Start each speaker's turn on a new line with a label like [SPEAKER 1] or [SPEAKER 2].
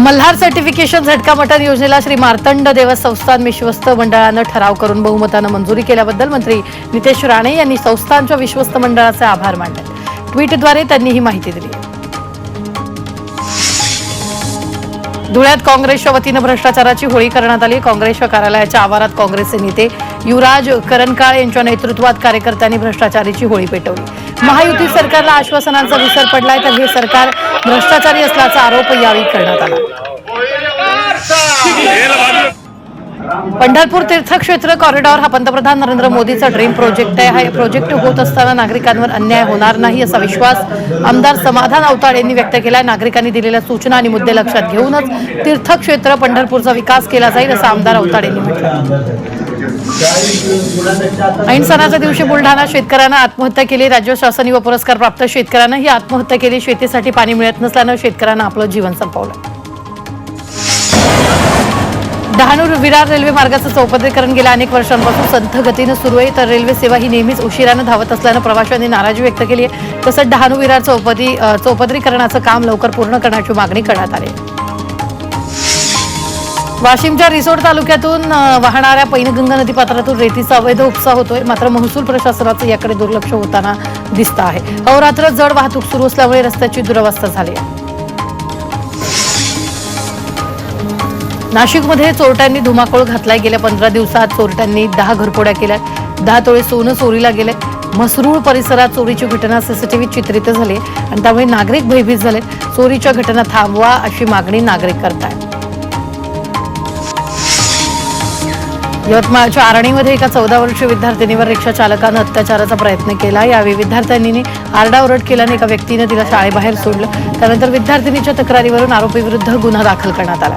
[SPEAKER 1] Malhar certification झटका मटण योजनेला श्री मार्तंड देवस संस्थान विश्वस्त मंडळानं ठराव करून बहुमतानं मंजुरी केल्याबद्दल मंत्री नितेश राणे यांनी संस्थानच्या विश्वस्त मंडळाचे आभार मानले. ट्विटद्वारे त्यांनी ही माहिती दिली. धुळ्यात काँग्रेसच्या वतीनं भ्रष्टाचाराची होळी करण्यात आली. काँग्रेसच्या कार्यालयाच्या आवारात काँग्रेसचे नेते युवराज करणकाळ यांच्या नेतृत्वात कार्यकर्त्यांनी भ्रष्टाचाराची होळी पेटवली. महायुती सरकारला आश्वासनांचा विसर पडलाय तर हे सरकार भ्रष्टाचारी असल्याचा आरोप यावेळी करण्यात आला. पंढरपूर तीर्थक्षेत्र कॉरिडॉर हा पंतप्रधान नरेंद्र मोदीचा ड्रीम प्रोजेक्ट आहे. हा प्रोजेक्ट होत असताना नागरिकांवर अन्याय होणार नाही असा विश्वास आमदार समाधान अवताड यांनी व्यक्त केला नागरिकांनी दिलेल्या सूचना आणि मुद्दे लक्षात घेऊनच तीर्थक्षेत्र पंढरपूरचा विकास केला जाईल असं आमदार अवताड यांनी म्हटलं. ऐन सणाच्या दिवशी बुलढाणा शेतकऱ्यांना आत्महत्या केली. राज्य शासन युवा पुरस्कार प्राप्त शेतकऱ्यांना ही आत्महत्या केली. शेतीसाठी पाणी मिळत नसल्यानं शेतकऱ्यांना आपलं जीवन संपवलं. डहाणूर विरार रेल्वे मार्गाचं चौपदरीकरण गेल्या अनेक वर्षांपासून संथ गतीनं सुरू आहे. तर रेल्वे सेवा ही नेहमीच उशिरानं धावत असल्यानं प्रवाशांनी नाराजी व्यक्त केली आहे. तसंच डहाणू विरार चौपदी चौपदरीकरणाचं काम लवकर पूर्ण करण्याची मागणी करण्यात आली आहे. वाशिमच्या रिसोड तालुक्यातून वाहणाऱ्या पैनगंगा नदीपात्रातून रेतीचा अवैध उपसा होतोय. मात्र महसूल प्रशासनाचं याकडे दुर्लक्ष होताना दिसतं आहे. अहोरात्र जड वाहतूक सुरू असल्यामुळे रस्त्याची दुरवस्था झाली नाशिकमध्ये चोरट्यांनी धुमाकूळ घातलाय. गेल्या पंधरा दिवसात चोरट्यांनी दहा घरपोड्या केल्या दहा तोळे सोनं चोरीला गेले मसरूळ परिसरात चोरीची घटना सीसीटीव्ही चित्रित झाली आणि त्यामुळे नागरिक भयभीत झाले चोरीच्या घटना थांबवा अशी मागणी नागरिक करतायत. यवतमाळच्या आरणीमध्ये एका चौदा वर्षीय विद्यार्थिनीवर रिक्षा चालकानं अत्याचाराचा प्रयत्न केला. यावेळी विद्यार्थ्यांनी आरडाओरड केल्याने एका व्यक्तीनं तिला शाळेबाहेर सोडलं. त्यानंतर विद्यार्थिनीच्या तक्रारीवरून आरोपीविरुद्ध गुन्हा दाखल करण्यात आला.